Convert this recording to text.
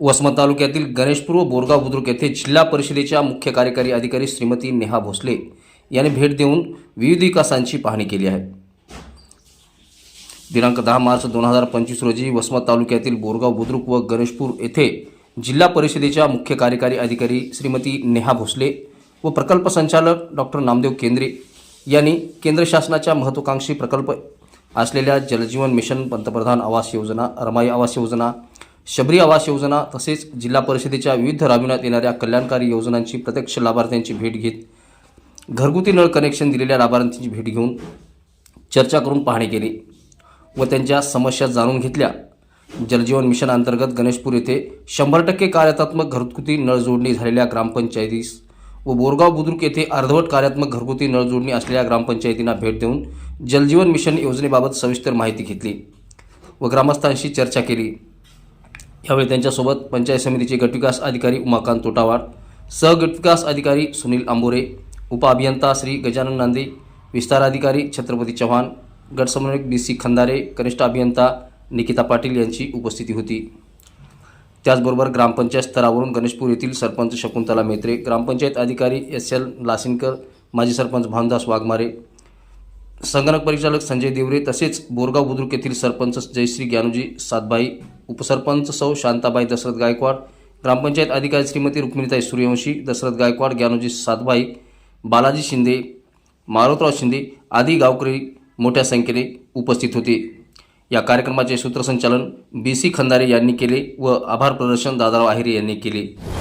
वसमत तालुक्यातील गणेशपूर व बोरगाव बुद्रुक येथे जिल्हा परिषदेच्या मुख्य कार्यकारी अधिकारी श्रीमती नेहा भोसले यांनी भेट देऊन विविध विकासांची पाहणी केली आहे. दिनांक दहा मार्च दोन हजार पंचवीस रोजी वसमत तालुक्यातील बोरगाव बुद्रुक व गणेशपूर येथे जिल्हा परिषदेच्या मुख्य कार्यकारी अधिकारी श्रीमती नेहा भोसले व प्रकल्प संचालक डॉक्टर नामदेव केंद्रे यांनी केंद्र शासनाच्या महत्त्वाकांक्षी प्रकल्प असलेल्या जलजीवन मिशन पंतप्रधान आवास योजना रमाई आवास योजना शबरी आवास योजना तसेच जिल्हा परिषदेच्या विविध राबविण्यात येणाऱ्या कल्याणकारी योजनांची प्रत्यक्ष लाभार्थ्यांची भेट घेत घरगुती नळ कनेक्शन दिलेल्या लाभार्थ्यांची भेट घेऊन चर्चा करून पाहणी केली व त्यांच्या समस्या जाणून घेतल्या. जलजीवन मिशन अंतर्गत गणेशपूर येथे शंभर टक्के कार्यात्मक घरगुती नळ जोडणी झालेल्या ग्रामपंचायतीस व बोरगाव बुद्रुक येथे अर्धवट कार्यात्मक घरगुती नळ जोडणी असलेल्या ग्रामपंचायतींना भेट देऊन जलजीवन मिशन योजनेबाबत सविस्तर माहिती घेतली व ग्रामस्थांशी चर्चा केली. यावेळी त्यांच्यासोबत पंचायत समितीचे गटविकास अधिकारी उमाकांत तोटावार सहगटविकास अधिकारी सुनील आंबोरे उपअभियंता श्री गजानन नांदे विस्तार अधिकारी छत्रपती चव्हाण गटसमन्वयक बी सी खंदारे कनिष्ठ अभियंता निकिता पाटील यांची उपस्थिती होती. त्याचबरोबर ग्रामपंचायत स्तरावरून गणेशपूर येथील सरपंच शकुंतला मेत्रे ग्रामपंचायत अधिकारी एस एल लासिनकर माजी सरपंच भानदास वाघमारे संगणक परिचालक संजय देवरे तसेच बोरगाव बुद्रुक येथील सरपंच जयश्री ग्यानुजी सातबाई उपसरपंच सौ शांताबाई दशरथ गायकवाड ग्रामपंचायत अधिकारी श्रीमती रुक्मिणीताई सूर्यवंशी दशरथ गायकवाड ग्यानुजी सातबाई बालाजी शिंदे मारोतराव शिंदे आदी गावकरी मोठ्या संख्येने उपस्थित होते. या कार्यक्रमाचे सूत्रसंचालन बी सी खंदारे यांनी केले व आभार प्रदर्शन दादाराव आहिरे यांनी केले.